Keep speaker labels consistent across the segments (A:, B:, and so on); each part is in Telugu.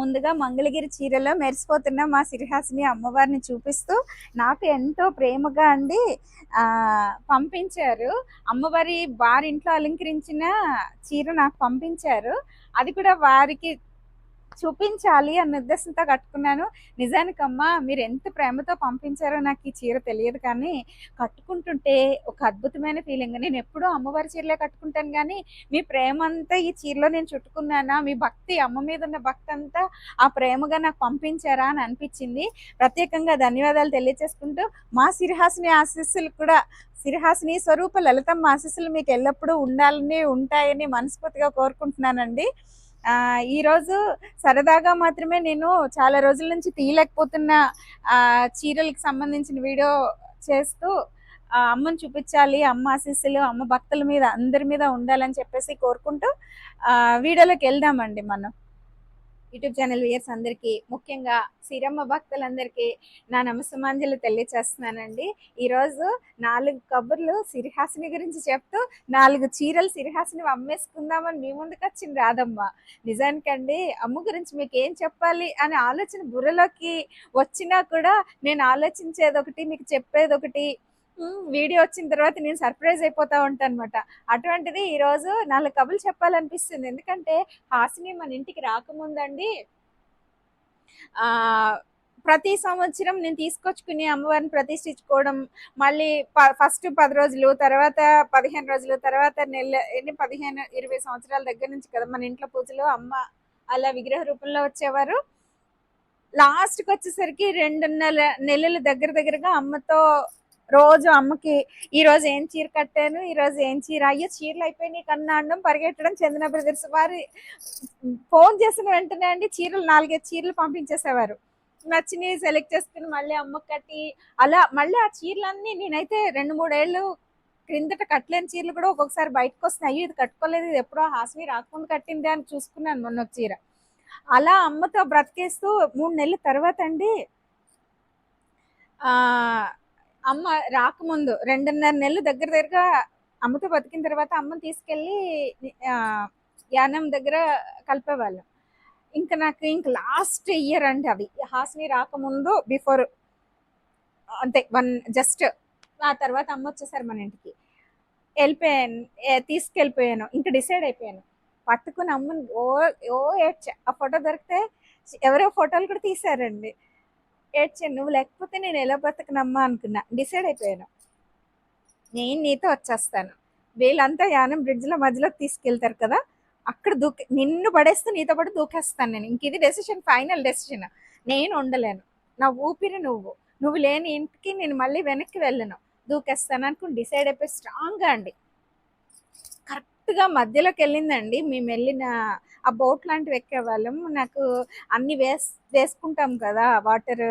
A: ముందుగా మంగళగిరి చీరలో మెరిసిపోతున్న మా సిరిహాసిని అమ్మవారిని చూపిస్తూ నాకు ఎంతో ప్రేమగా అండి పంపించారు. అమ్మవారి వారింట్లో అలంకరించిన చీర నాకు పంపించారు. అది కూడా వారికి చూపించాలి అన్న ఉద్దేశంతో కట్టుకున్నాను. నిజానికి అమ్మా మీరు ఎంత ప్రేమతో పంపించారో నాకు ఈ చీర తెలియదు కానీ కట్టుకుంటుంటే ఒక అద్భుతమైన ఫీలింగ్ నేను ఎప్పుడూ అమ్మవారి చీరలే కట్టుకుంటాను కానీ మీ ప్రేమ అంతా ఈ చీరలో నేను చుట్టుకున్నానా? మీ భక్తి అమ్మ మీద ఉన్న భక్తి అంతా ఆ ప్రేమగా నాకు పంపించారా అని అనిపించింది. ప్రత్యేకంగా ధన్యవాదాలు తెలియచేసుకుంటూ మా సిరిహాసిని ఆశీస్సులు కూడా సిరిహాసిని స్వరూప లలితమ్మ ఆశీస్సులు మీకు ఎల్లప్పుడూ ఉండాలని ఉంటాయని మనస్ఫూర్తిగా కోరుకుంటున్నానండి. ఈరోజు సరదాగా మాత్రమే నేను చాలా రోజుల నుంచి తీయలేకపోతున్న చీరలకు సంబంధించిన వీడియో చేస్తూ అమ్మని చూపించాలి అమ్మ ఆశీస్సులు అమ్మ భక్తుల మీద అందరి మీద ఉండాలని చెప్పేసి కోరుకుంటూ వీడియోలోకి వెళ్దామండి మనం. యూట్యూబ్ ఛానల్ వ్యూయర్స్ అందరికీ ముఖ్యంగా శ్రీరమ్మ భక్తులందరికీ నా నమస్సమాంజలు తెలియచేస్తున్నానండి. ఈరోజు నాలుగు కబుర్లు సిరిహాసిని గురించి చెప్తూ నాలుగు చీరలు సిరిహాసిని అమ్మేసుకుందామని మీ ముందుకు వచ్చింది రాదమ్మ నిజానికండి అమ్మ గురించి మీకు ఏం చెప్పాలి అనే ఆలోచన బుర్రలోకి వచ్చినా కూడా నేను ఆలోచించేది ఒకటి మీకు చెప్పేది ఒకటి వీడియో వచ్చిన తర్వాత నేను సర్ప్రైజ్ అయిపోతా ఉంటాను అనమాట అటువంటిది ఈరోజు నాలుగు కబులు చెప్పాలనిపిస్తుంది. ఎందుకంటే హాసిని మన ఇంటికి రాకముందండి. ప్రతి సంవత్సరం నేను తీసుకొచ్చుకుని అమ్మవారిని ప్రతిష్ఠించుకోవడం మళ్ళీ ఫస్ట్ పది రోజులు తర్వాత పదిహేను రోజులు తర్వాత నెల ఎన్ని పదిహేను ఇరవై సంవత్సరాల దగ్గర నుంచి కదా మన ఇంట్లో పూజలు అమ్మ అలా విగ్రహ రూపంలో వచ్చేవారు. లాస్ట్కి వచ్చేసరికి రెండున్నర నెలలు దగ్గర దగ్గరగా అమ్మతో రోజు అమ్మకి ఈ రోజు ఏం చీర కట్టాను? ఈ రోజు ఏం చీర? అయ్యో చీరలు అయిపోయినాయి కన్నా అనడం పరిగెట్టడం చందన బ్రదర్స్ వారి ఫోన్ చేసిన వెంటనే అండి చీరలు నాలుగైదు చీరలు పంపించేసేవారు. నచ్చినవి సెలెక్ట్ చేసుకుని మళ్ళీ అమ్మకి కట్టి అలా మళ్ళీ ఆ చీరలన్నీ నేనైతే రెండు మూడేళ్ళు క్రిందట కట్టలేని చీరలు కూడా ఒక్కొక్కసారి బయటకు వస్తున్నాయి. అయ్యో ఇది కట్టుకోలేదు ఇది ఎప్పుడో హాస్మి రాకుండా కట్టింది అని చూసుకున్నాను మొన్న ఒక చీర. అలా అమ్మతో బ్రతికేస్తూ మూడు నెలల తర్వాత అండి అమ్మ రాకముందు రెండున్నర నెలలు దగ్గర దగ్గరగా అమ్మతో బతికిన తర్వాత అమ్మని తీసుకెళ్ళి యానం దగ్గర కలిపేవాళ్ళం. ఇంకా నాకు ఇంక లాస్ట్ ఇయర్ అండి అది హాస్ని రాకముందు బిఫోర్ అంతే వన్ జస్ట్ ఆ తర్వాత అమ్మ వచ్చేసారు మన ఇంటికి. వెళ్ళిపోయాను తీసుకెళ్ళిపోయాను ఇంకా డిసైడ్ అయిపోయాను. పట్టుకుని అమ్మని ఓ ఓ ఏడ్చా. ఆ ఫోటో దొరికితే ఎవరో ఫోటోలు కూడా తీసారండి ఏడ్చాను నువ్వు లేకపోతే నేను ఎలా బ్రతకనమ్మా అనుకున్నా. డిసైడ్ అయిపోయాను. నేను నీతో వచ్చేస్తాను. వీళ్ళంతా యానం బ్రిడ్జ్ల మధ్యలో తీసుకెళ్తారు కదా అక్కడ దూకి నిన్ను పడేస్తే నీతో పాటు దూకేస్తాను నేను. ఇంక ఇది డెసిషన్ ఫైనల్ డెసిషన్ నేను ఉండలేను. నా ఊపిరి నువ్వు. నువ్వు లేని ఇంటికి నేను మళ్ళీ వెనక్కి వెళ్ళను. దూకేస్తాను అనుకుని డిసైడ్ అయిపోయి స్ట్రాంగ్గా అండి. కరెక్ట్గా మధ్యలోకి వెళ్ళిందండి మేము వెళ్ళిన ఆ బోట్ లాంటివి ఎక్కేవాళ్ళం. నాకు అన్ని వేస్ వేసుకుంటాం కదా వాటర్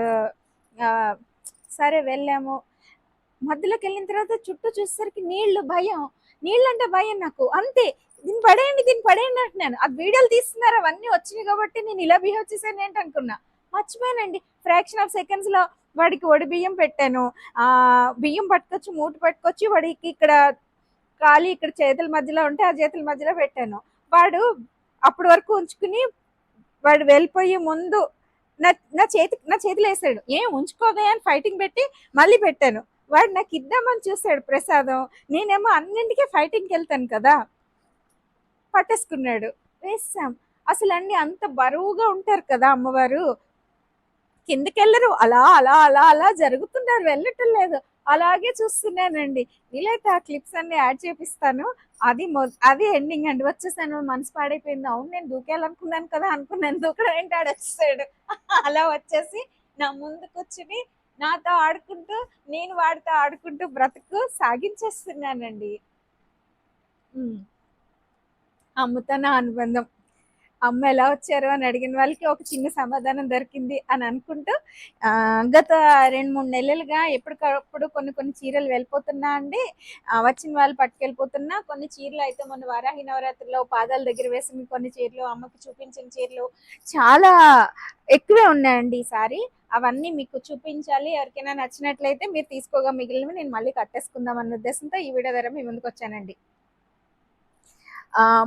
A: సరే వెళ్ళాము. మధ్యలోకి వెళ్ళిన తర్వాత చుట్టూ చూసేసరికి నీళ్ళు భయం. నీళ్ళు అంటే భయం నాకు. అంతే. దీన్ని పడేయండి దీన్ని పడేయండి అంటున్నాను. ఆ వీడియోలు తీస్తున్నారు? అవన్నీ వచ్చినాయి కాబట్టి నేను ఇలా బిహేవ్ చేశాను ఏంటి అనుకున్నా మర్చిపోయానండి. ఫ్రాక్షన్ ఆఫ్ సెకండ్స్లో వాడికి ఒడి బియ్యం పెట్టాను. ఆ బియ్యం పట్టుకొచ్చి మూట పట్టుకొచ్చి వాడికి ఇక్కడ ఖాళీ ఇక్కడ చేతుల మధ్యలో ఉంటే ఆ చేతుల మధ్యలో పెట్టాను. వాడు అప్పటి వరకు ఉంచుకుని వాడు వెళ్ళిపోయే ముందు నా నా చేతి నా చేతిలో వేసాడు. ఏం ఉంచుకోవే అని ఫైటింగ్ పెట్టి మళ్ళీ పెట్టాను. వాడు నాకు ఇద్దామని చూశాడు ప్రసాదం. నేనేమో అన్నింటికీ ఫైటింగ్కి వెళ్తాను కదా? పట్టేసుకున్నాడు. వేసాం అసలు అన్ని అంత బరువుగా ఉంటారు కదా అమ్మవారు. కిందకెళ్ళరు. అలా అలా అలా అలా జరుగుతున్నారు. వెళ్ళటం లేదు. అలాగే చూస్తున్నానండి. వీలైతే ఆ క్లిప్స్ అన్ని యాడ్ చేపిస్తాను. అది మొ- అది ఎండింగ్ అండి. వచ్చేసాను మనసు పాడైపోయింది. అవును నేను దూకేయాలనుకున్నాను కదా అనుకున్నాను. దూకడం ఏంటి? వచ్చేసాడు. అలా వచ్చేసి నా ముందుకు వచ్చి నాతో ఆడుకుంటూ నేను వాడితో ఆడుకుంటూ బ్రతుకు సాగించేస్తున్నానండి. అమ్ముతా నా అనుబంధం. అమ్మ ఎలా వచ్చారు అని అడిగిన వాళ్ళకి ఒక చిన్న సమాధానం దొరికింది అని అనుకుంటూ గత రెండు మూడు నెలలుగా ఎప్పటికప్పుడు కొన్ని కొన్ని చీరలు వెళ్ళిపోతున్నా అండి. వచ్చిన వాళ్ళు పట్టుకెళ్ళిపోతున్నా. కొన్ని చీరలు అయితే మొన్న వారాహి నవరాత్రిలో పాదాల దగ్గర వేసిన కొన్ని చీరలు అమ్మకి చూపించిన చీరలు చాలా ఎక్కువే ఉన్నాయండి ఈసారి. అవన్నీ మీకు చూపించాలి. ఎవరికైనా నచ్చినట్లయితే మీరు తీసుకోగా మిగిలినవి నేను మళ్ళీ కట్టేసుకుందాం అన్న ఉద్దేశంతో ఈ వీడియో ద్వారా మీ ముందుకు వచ్చానండి.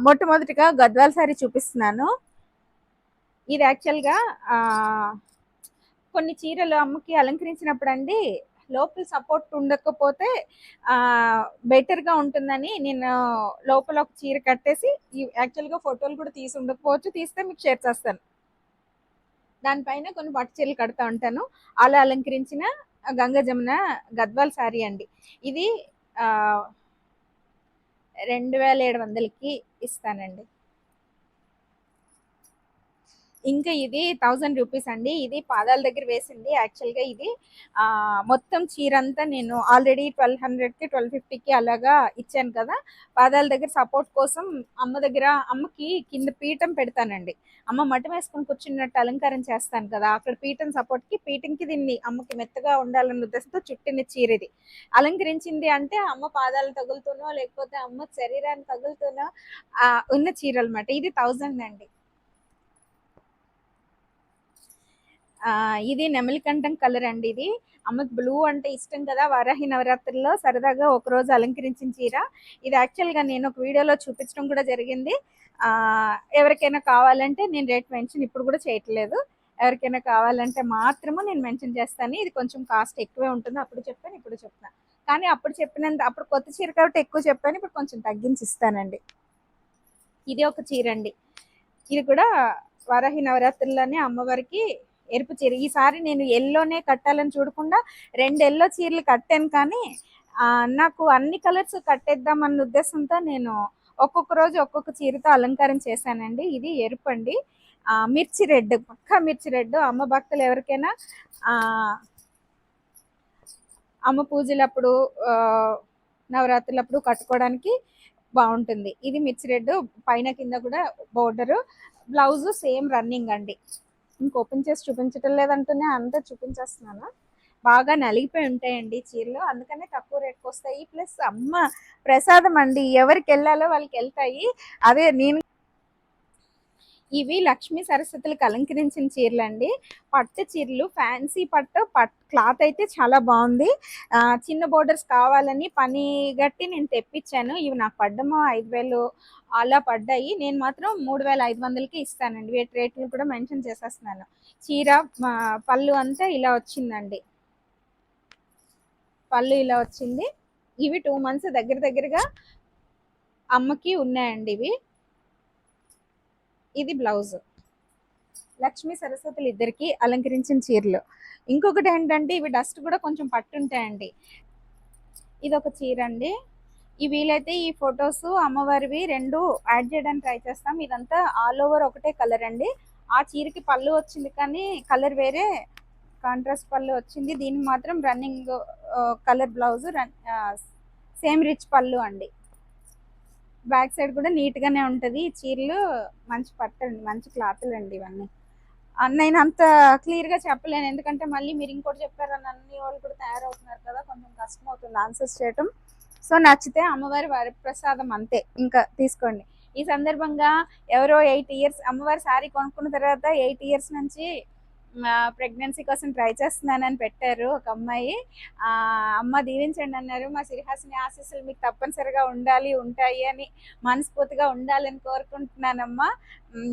A: మొట్టమొదటిగా గద్వాల్ శారీ చూపిస్తున్నాను. ఇది యాక్చువల్గా కొన్ని చీరలు అమ్మకి అలంకరించినప్పుడు అండి లోపల సపోర్ట్ ఉండకపోతే బెటర్గా ఉంటుందని నేను లోపల ఒక చీర కట్టేసి యాక్చువల్గా ఫోటోలు కూడా తీసి ఉండకపోవచ్చు. తీస్తే మీకు షేర్ చేస్తాను. దానిపైన కొన్ని పట్టు చీరలు కడతా ఉంటాను. అలా అలంకరించిన గంగ జమున గద్వాల్ శారీ అండి. ఇది రెండు వేల ఏడు వందలకి ఇస్తానండి. ఇంకా ఇది థౌజండ్ రూపీస్ అండి. ఇది పాదాల దగ్గర వేసింది. యాక్చువల్గా ఇది మొత్తం చీర అంతా నేను ఆల్రెడీ ట్వెల్వ్ హండ్రెడ్కి ట్వెల్వ్ ఫిఫ్టీకి అలాగా ఇచ్చాను కదా. పాదాల దగ్గర సపోర్ట్ కోసం అమ్మ దగ్గర అమ్మకి కింద పీఠం పెడతానండి. అమ్మ మటం వేసుకొని కూర్చున్నట్టు అలంకారం చేస్తాను కదా. అక్కడ పీఠం సపోర్ట్కి పీఠంకి దీన్ని అమ్మకి మెత్తగా ఉండాలన్న ఉద్దేశంతో చుట్టిన చీర ఇది. అలంకరించింది అంటే అమ్మ పాదాలు తగులుతునో లేకపోతే అమ్మ శరీరాన్ని తగులుతూనో ఉన్న చీర అనమాట ఇది థౌజండ్ అండి. ఇది నెమలికంఠం కలర్ అండి ఇది. అమ్మకి బ్లూ అంటే ఇష్టం కదా వారాహి నవరాత్రుల్లో సరదాగా ఒకరోజు అలంకరించిన చీర. ఇది యాక్చువల్గా నేను ఒక వీడియోలో చూపించడం కూడా జరిగింది. ఎవరికైనా కావాలంటే నేను రేట్ మెన్షన్ ఇప్పుడు కూడా చేయట్లేదు. ఎవరికైనా కావాలంటే మాత్రమే నేను మెన్షన్ చేస్తాను. ఇది కొంచెం కాస్ట్ ఎక్కువే ఉంటుంది. అప్పుడు చెప్పాను ఇప్పుడు చెప్తాను కానీ అప్పుడు చెప్పినంత అప్పుడు కొత్త చీర కాబట్టి ఎక్కువ చెప్పాను. ఇప్పుడు కొంచెం తగ్గించి ఇస్తానండి. ఇది ఒక చీర అండి. ఇది కూడా వారాహి నవరాత్రుల్లోనే అమ్మవారికి ఎరుపు చీర. ఈసారి నేను ఎల్లోనే కట్టాలని చూడకుండా రెండు ఎల్లో చీరలు కట్టాను కానీ నాకు అన్ని కలర్స్ కట్టేద్దాం అన్న ఉద్దేశంతో నేను ఒక్కొక్క రోజు ఒక్కొక్క చీరతో అలంకారం చేశానండి. ఇది ఎరుపు అండి. మిర్చి రెడ్ పక్క మిర్చి రెడ్. అమ్మ భక్తులు ఎవరికైనా అమ్మ పూజలప్పుడు నవరాత్రులప్పుడు కట్టుకోవడానికి బాగుంటుంది. ఇది మిర్చి రెడ్ పైన కింద కూడా బోర్డరు. బ్లౌజ్ సేమ్ రన్నింగ్ అండి. ఇంక ఓపెన్ చేసి చూపించటం లేదంటూనే అంతా చూపించేస్తున్నాను. బాగా నలిగిపోయి ఉంటాయండి చీరలు. అందుకనే తక్కువ రేట్కి వస్తాయి ప్లస్ అమ్మ ప్రసాదం అండి. ఎవరికి వెళ్ళాలో వాళ్ళకి వెళ్తాయి. అదే నేను ఇవి లక్ష్మీ సరస్వతులకు అలంకరించిన చీరలు అండి పట్టు చీరలు ఫ్యాన్సీ పట్టు పట్ క్లాత్ అయితే చాలా బాగుంది. చిన్న బోర్డర్స్ కావాలని పని గట్టి నేను తెప్పించాను. ఇవి నాకు పడ్డమో ఐదు వేలు అలా పడ్డాయి. నేను మాత్రం మూడు వేల ఐదు వందలకి ఇస్తానండి. వీటి రేట్లు కూడా మెన్షన్ చేసేస్తున్నాను. చీర పళ్ళు అంతా ఇలా వచ్చిందండి. పళ్ళు ఇలా వచ్చింది. ఇవి టూ మంత్స్ దగ్గర దగ్గరగా అమ్మకి ఉన్నాయండి ఇవి. ఇది బ్లౌజ్. లక్ష్మీ సరస్వతులు ఇద్దరికి అలంకరించిన చీరలు. ఇంకొకటి ఏంటంటే ఇవి డస్ట్ కూడా కొంచెం పట్టుంటాయండి. ఇది ఒక చీర అండి ఈ వీలైతే ఈ ఫొటోస్ అమ్మవారివి రెండు యాడ్ చేయడానికి ట్రై చేస్తాం. ఇదంతా ఆల్ ఓవర్ ఒకటే కలర్ అండి. ఆ చీరకి పళ్ళు వచ్చింది కానీ కలర్ వేరే కాంట్రాస్ట్ పళ్ళు వచ్చింది. దీనికి మాత్రం running colour blouse same rich పళ్ళు అండి. బ్యాక్ సైడ్ కూడా నీట్గానే ఉంటుంది. ఈ చీరలు మంచి పట్టండి మంచి క్లాత్లు అండి ఇవన్నీ. నేను అంత క్లియర్గా చెప్పలేను. ఎందుకంటే మళ్ళీ మీరు ఇంకోటి చెప్పారు అన్ని వాళ్ళు కూడా తయారవుతున్నారు కదా కొంచెం కష్టం అవుతుంది ఆన్సర్స్ చేయటం. సో నచ్చితే అమ్మవారి వరప్రసాదం ప్రసాదం అంతే. ఇంకా తీసుకోండి. ఈ సందర్భంగా ఎవరో ఎయిట్ ఇయర్స్ అమ్మవారి శారీ కొనుక్కున్న తర్వాత ఎయిట్ ఇయర్స్ నుంచి ప్రెగ్నెన్సీ కోసం ట్రై చేస్తున్నానని పెట్టారు ఒక అమ్మాయి. అమ్మ దీవించండి అన్నారు. మా సిరిహాసిని ఆశీస్సులు మీకు తప్పనిసరిగా ఉండాలి ఉంటాయి అని మనస్ఫూర్తిగా ఉండాలని కోరుకుంటున్నానమ్మా.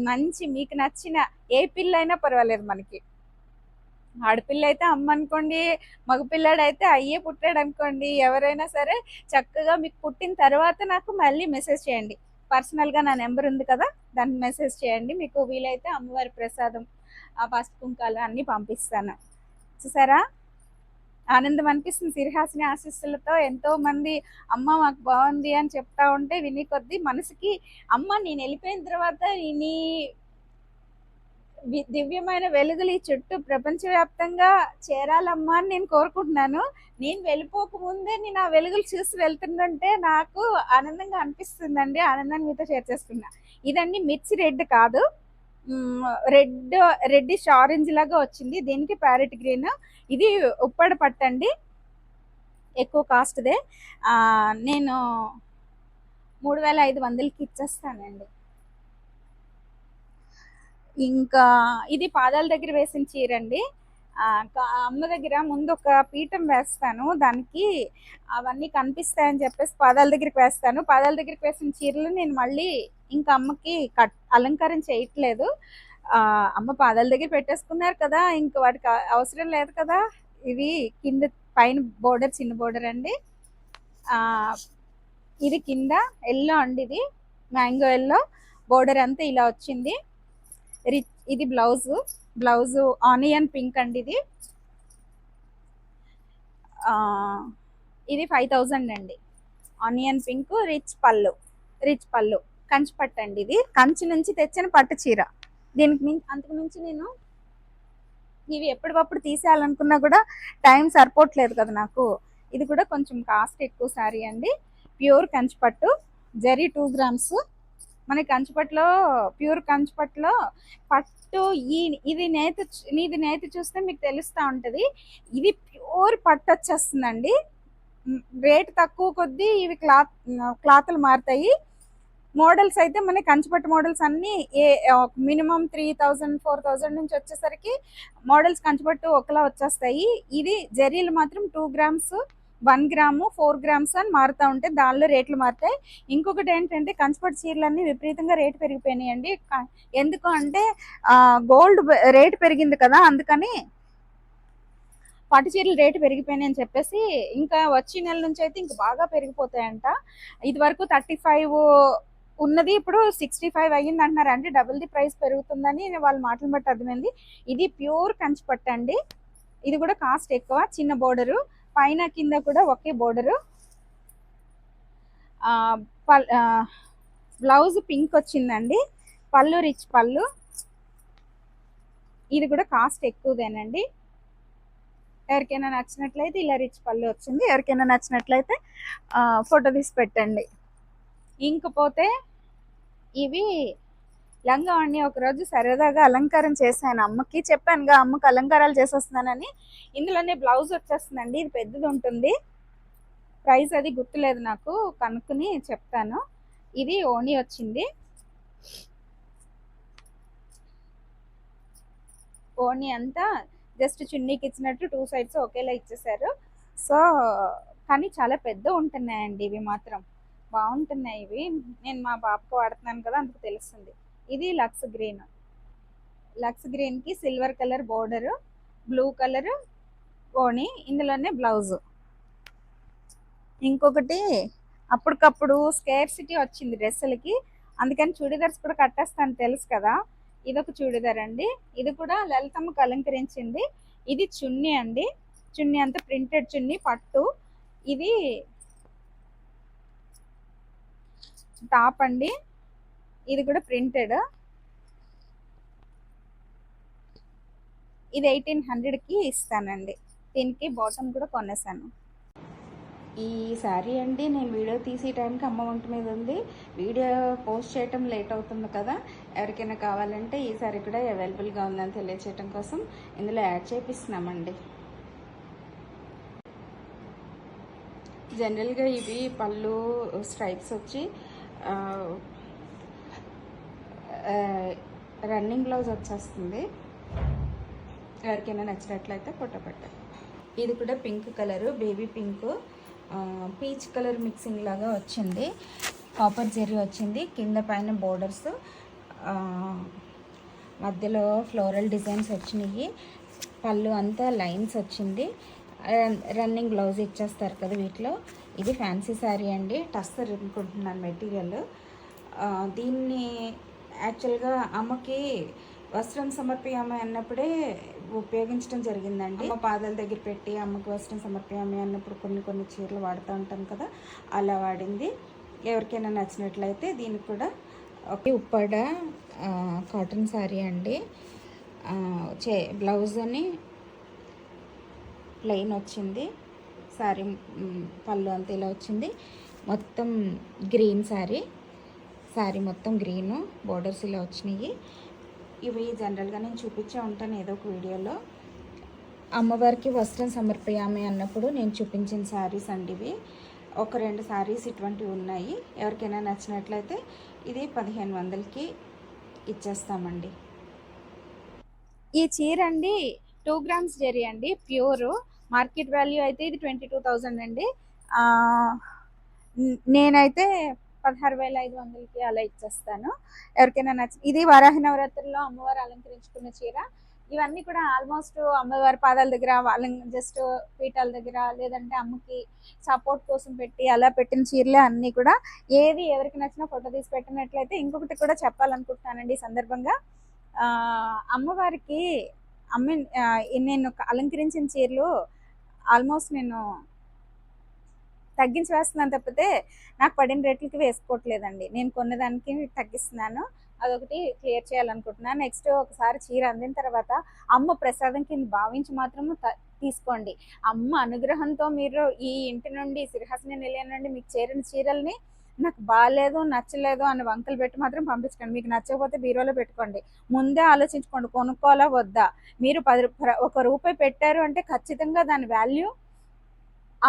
A: మంచి మీకు నచ్చిన ఏ పిల్ల అయినా పర్వాలేదు మనకి. ఆడపిల్ల అయితే అమ్మ అనుకోండి మగపిల్లాడు అయితే అయ్యే పుట్టాడు అనుకోండి ఎవరైనా సరే చక్కగా మీకు పుట్టిన తర్వాత నాకు మళ్ళీ మెసేజ్ చేయండి. పర్సనల్గా నా నెంబర్ ఉంది కదా దానికి మెసేజ్ చేయండి. మీకు వీలైతే అమ్మవారి ప్రసాదం ఆ పసుపు కుంకాలు అన్నీ పంపిస్తాను. చూసారా? ఆనందం అనిపిస్తుంది. సిరిహాసిని ఆశీస్సులతో ఎంతో మంది అమ్మ మాకు బాగుంది అని చెప్తా ఉంటే విని కొద్దీ మనసుకి అమ్మ నేను వెళ్ళిపోయిన తర్వాత నీ దివ్యమైన వెలుగులు ఈ చుట్టూ ప్రపంచవ్యాప్తంగా చేరాలమ్మా అని నేను కోరుకుంటున్నాను. నేను వెళ్ళిపోక ముందే నేను ఆ వెలుగులు చూసి వెళ్తుందంటే నాకు ఆనందంగా అనిపిస్తుందండి. ఆనందాన్ని మీతో షేర్ చేసుకున్నా. ఇదండి మిర్చి రెడ్ కాదు. రెడ్ రెడ్డిష్ ఆరెంజ్ లాగా వచ్చింది. దీనికి? Parrot green. ఇది ఉప్పడ పట్టండి ఎక్కువ కాస్ట్దే నేను మూడు వేల ఐదు వందలకి ఇచ్చేస్తానండి. ఇంకా ఇది పాదాల దగ్గర వేసిన చీర అండి. అమ్మ దగ్గర ముందు ఒక పీఠం వేస్తాను. దానికి అవన్నీ కనిపిస్తాయని చెప్పేసి పాదాల దగ్గరికి వేస్తాను. పాదాల దగ్గరికి వేసిన చీరలు నేను మళ్ళీ ఇంకా అమ్మకి కట్ అలంకారం చేయట్లేదు. అమ్మ పాదాల దగ్గర పెట్టేసుకున్నారు కదా ఇంక వాటికి అ- అవసరం లేదు కదా. ఇది కింద పైన బోర్డర్ చిన్న బోర్డర్ అండి. ఇది కింద ఎల్లో అండి ఇది. Mango yellow. బోర్డర్ అంతా ఇలా వచ్చింది. రిచ్ ఇది బ్లౌజు. బ్లౌజ్ ఆనియన్ పింక్ అండి ఇది. ఇది ఫైవ్ థౌజండ్ అండి. ఆనియన్ పింక్ రిచ్ పళ్ళు రిచ్ పళ్ళు. కంచి పట్టు అండి ఇది. కంచి నుంచి తెచ్చిన పట్టు చీర. దీనికి మించి అంతకు మించి నేను ఇవి ఎప్పటికప్పుడు తీసేయాలనుకున్నా కూడా టైం సరిపోవట్లేదు కదా నాకు. ఇది కూడా కొంచెం కాస్ట్ ఎక్కువ శారీ అండి. ప్యూర్ కంచిపట్టు జరీ టూ గ్రామ్స్. మన కంచిపట్లో ప్యూర్ కంచిపట్లో పట్టు ఈ ఇది నేత ఇది నేత చూస్తే మీకు తెలుస్తూ ఉంటుంది. ఇది ప్యూర్ పట్టు వచ్చేస్తుందండి. రేట్ తక్కువ కొద్దీ ఇవి క్లాత్ క్లాత్లు మారుతాయి. మోడల్స్ అయితే మన కంచిపట్టు మోడల్స్ అన్నీ a minimum three thousand four thousand నుంచి వచ్చేసరికి మోడల్స్ కంచిపట్టు ఒకలా వచ్చేస్తాయి. ఇది జరీలు మాత్రం two grams one gram four grams అని మారుతూ ఉంటే దానిలో రేట్లు మారుతాయి. ఇంకొకటి ఏంటంటే కంచిపట్టు చీరలన్నీ విపరీతంగా రేటు పెరిగిపోయినాయండి. అండి ఎందుకు అంటే గోల్డ్ రేట్ పెరిగింది కదా అందుకని పట్టు చీరలు రేటు పెరిగిపోయినాయి అని చెప్పేసి ఇంకా వచ్చే నెల నుంచి అయితే ఇంకా బాగా పెరిగిపోతాయంట. ఇది వరకు థర్టీ ఫైవ్ ఉన్నది ఇప్పుడు సిక్స్టీ ఫైవ్ అయ్యింది అంటున్నారు అంటే డబుల్ ది ప్రైస్ పెరుగుతుందని వాళ్ళ మాటలు బట్టి అర్థమైంది. ఇది ప్యూర్ కంచిపట్టు అండి ఇది కూడా కాస్ట్ ఎక్కువ చిన్న బోర్డరు. పైన కింద కూడా ఒకే బోర్డరు. బ్లౌజ్ పింక్ వచ్చిందండి. పళ్ళు రిచ్ పళ్ళు. ఇది కూడా కాస్ట్ ఎక్కువదేనండి ఎవరికైనా నచ్చినట్లయితే ఇలా రిచ్ పళ్ళు వచ్చింది. ఎవరికైనా నచ్చినట్లయితే ఫోటో తీసి పెట్టండి. ఇంకపోతే ఇవి లంగా ఒకరోజు సరదాగా అలంకారం చేశాను. అమ్మకి చెప్పానుగా అమ్మకి అలంకారాలు చేసేస్తున్నానని. ఇందులోనే బ్లౌజ్ వచ్చేస్తుందండి ఇది పెద్దది ఉంటుంది. ప్రైస్ అది గుర్తులేదు నాకు కనుక్కుని చెప్తాను. ఇది ఓణి వచ్చింది. ఓణి అంతా జస్ట్ చున్నీకి ఇచ్చినట్టు టూ సైడ్స్ ఒకేలా ఇచ్చేసారు సో కానీ చాలా పెద్ద ఉంటున్నాయండి ఇవి మాత్రం. బాగుంటున్నాయి ఇవి. నేను మా పాపకు వాడుతున్నాను కదా అందుకు తెలుస్తుంది. ఇది లక్స్ గ్రీన్. లక్స్ గ్రీన్కి silver colour border blue colour ఓణి ఇందులోనే బ్లౌజ్. ఇంకొకటి అప్పటికప్పుడు స్కేర్ సిటీ వచ్చింది డ్రెస్సులకి. అందుకని చూడీదార్స్ కూడా కట్టేస్తాను తెలుసు కదా. ఇది ఒక చూడీదార్ అండి. ఇది కూడా లలితమ్మకు అలంకరించింది ఇది చున్నీ అండి. చున్నీ అంతా ప్రింటెడ్ చున్నీ పట్టు. ఇది టాప్ అండి. ఇది కూడా ప్రింటెడ్ ఇది ఎయిటీన్ హండ్రెడ్కి ఇస్తానండి. దీనికి బాటమ్ కూడా కొనేసాను. ఈ శారీ అండి నేను వీడియో తీసే టైంకి అమ్మ వంట మీద ఉంది. వీడియో పోస్ట్ చేయటం లేట్ అవుతుంది కదా. ఎవరికైనా కావాలంటే ఈ శారీ కూడా అవైలబుల్గా ఉందని తెలియచేయటం కోసం ఇందులో యాడ్ చేపిస్తున్నామండి. జనరల్గా ఇవి పళ్ళు స్ట్రైప్స్ వచ్చి రన్నింగ్ బ్లౌజ్ వచ్చేస్తుంది. ఎవరికైనా నచ్చినట్లయితే ఫోటో పెట్టండి. ఇది కూడా pink colour baby pink peach colour mixing లాగా వచ్చింది. కాపర్ జెర్రీ వచ్చింది. కింద పైన బోర్డర్స్ మధ్యలో ఫ్లోరల్ డిజైన్స్ వచ్చినాయి. పళ్ళు అంతా లైన్స్ వచ్చింది. రన్- రన్నింగ్ బ్లౌజ్ ఇచ్చేస్తారు కదా వీటిలో. ఇది ఫ్యాన్సీ శారీ అండి. టస్సర్ అనుకుంటున్నాను మెటీరియల్ దీన్ని యాక్చువల్గా అమ్మకి వస్త్రం సమర్పయామి అన్నప్పుడే ఉపయోగించడం జరిగిందండి. అమ్మ పాదాల దగ్గర పెట్టి అమ్మకి వస్త్రం సమర్పయామి అన్నప్పుడు కొన్ని కొన్ని చీరలు వాడుతూ ఉంటాం కదా అలా వాడింది. ఎవరికైనా నచ్చినట్లయితే దీనికి కూడా ఒక ఉప్పాడ కాటన్ శారీ అండి. చే బ్లౌజ్ అని ప్లెయిన్ వచ్చింది. శారీ పళ్ళు అంతా ఇలా వచ్చింది. మొత్తం గ్రీన్ శారీ శారీ మొత్తం గ్రీను బోర్డర్స్ ఇలా వచ్చినాయి. ఇవి జనరల్గా నేను చూపించే ఉంటాను ఏదో ఒక వీడియోలో. అమ్మవారికి వస్త్రం సమర్పయామి అన్నప్పుడు నేను చూపించిన శారీస్ అండి ఇవి. ఒక రెండు శారీస్ ఇటువంటివి ఉన్నాయి. ఎవరికైనా నచ్చినట్లయితే ఇది పదిహేను వందలకి ఇచ్చేస్తామండి. ఈ చీర అండి టూ గ్రామ్స్ జరీ అండి ప్యూర్. మార్కెట్ వాల్యూ అయితే ఇది ట్వంటీ టూ థౌజండ్ అండి. నేనైతే పదహారు వేల ఐదు వందలకి అలా ఇచ్చేస్తాను. ఎవరికైనా నచ్చ ఇది వరాహి నవరాత్రుల్లో అమ్మవారు అలంకరించుకున్న చీర. ఇవన్నీ కూడా ఆల్మోస్ట్ అమ్మవారి పాదాల దగ్గర వాళ్ళ జస్ట్ పీఠాల దగ్గర లేదంటే అమ్మకి సపోర్ట్ కోసం పెట్టి అలా పెట్టిన చీరలే అన్నీ కూడా. ఏది ఎవరికి నచ్చినా ఫోటో తీసి పెట్టినట్లయితే ఇంకొకటి కూడా చెప్పాలనుకుంటున్నానండి ఈ సందర్భంగా. అమ్మవారికి అమ్మ నేను అలంకరించిన చీరలు ఆల్మోస్ట్ నేను తగ్గించి వేస్తున్నాను తప్పితే నాకు పడిన రేట్లకి వేసుకోవట్లేదండి. నేను కొన్నదానికి తగ్గిస్తున్నాను. అదొకటి క్లియర్ చేయాలనుకుంటున్నాను. నెక్స్ట్ ఒకసారి చీర అందిన తర్వాత అమ్మ ప్రసాదం కింద భావించి మాత్రము తీసుకోండి. అమ్మ అనుగ్రహంతో మీరు ఈ ఇంటి నుండి సిరిహాసన నిలయం నుండి మీకు చేరిన చీరల్ని నాకు బాగాలేదు నచ్చలేదు అని వంకలు పెట్టి మాత్రం పంపించకండి. మీకు నచ్చకపోతే బీరోలో పెట్టుకోండి. ముందే ఆలోచించుకోండి. కొనుక్కోవాలా వద్దా? మీరు పది ఒక రూపాయి పెట్టారు అంటే ఖచ్చితంగా దాని వాల్యూ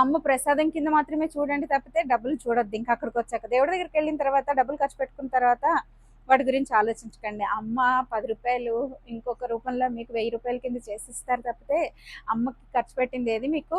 A: అమ్మ ప్రసాదం కింద మాత్రమే చూడండి తప్పితే డబ్బులు చూడొద్దు. ఇంకా అక్కడికి వచ్చాక దేవుడి దగ్గరికి వెళ్ళిన తర్వాత డబ్బులు ఖర్చు పెట్టుకున్న తర్వాత వాటి గురించి ఆలోచించకండి. అమ్మ పది రూపాయలు ఇంకొక రూపంలో మీకు వెయ్యి రూపాయల కింద చేసిస్తారు తప్పితే అమ్మకి ఖర్చు పెట్టింది ఏది మీకు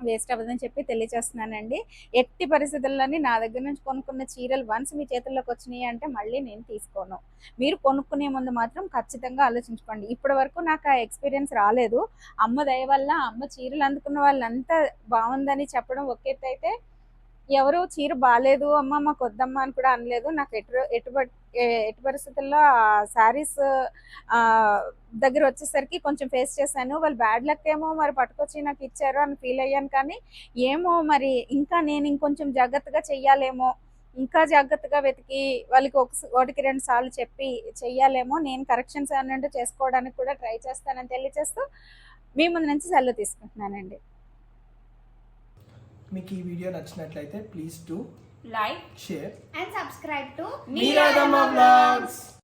A: వేస్ట్ అవ్వదని చెప్పి తెలియజేస్తున్నానండి ఎట్టి పరిస్థితుల్లోని నా దగ్గర నుంచి కొనుక్కున్న చీరలు వన్స్ మీ చేతుల్లోకి వచ్చినాయి అంటే మళ్ళీ నేను తీసుకోను. మీరు కొనుక్కునే ముందు మాత్రం ఖచ్చితంగా ఆలోచించుకోండి. ఇప్పటి వరకు నాకు ఆ ఎక్స్పీరియన్స్ రాలేదు. అమ్మ దయ వల్ల అమ్మ చీరలు అందుకున్న వాళ్ళంతా బాగుందని చెప్పడం ఒక అయితే ఎవరు చీర బాగాలేదు అమ్మ మాకు వద్దమ్మా అని కూడా అనలేదు. నాకు ఎటు ఎటు ఎటు పరిస్థితుల్లో శారీస్ దగ్గర వచ్చేసరికి కొంచెం ఫేస్ చేశాను. వాళ్ళు బ్యాడ్ లక్ ఏమో మరి పట్టుకొచ్చి నాకు ఇచ్చారు అని ఫీల్ అయ్యాను కానీ ఏమో మరి ఇంకా నేను ఇంకొంచెం జాగ్రత్తగా చెయ్యాలేమో ఇంకా జాగ్రత్తగా వెతికి వాళ్ళకి ఒక ఒకటికి రెండు సార్లు చెప్పి చెయ్యాలేమో నేను కరెక్షన్స్ అన్నట్టు చేసుకోవడానికి కూడా ట్రై చేస్తానని తెలియజేస్తూ మీ ముందు నుంచి సెలవు తీసుకుంటున్నానండి.
B: మీకు ఈ వీడియో నచ్చినట్లయితే please to
C: like
B: share
D: subscribe to
B: మీరాదమ్మ బ్లాగ్స్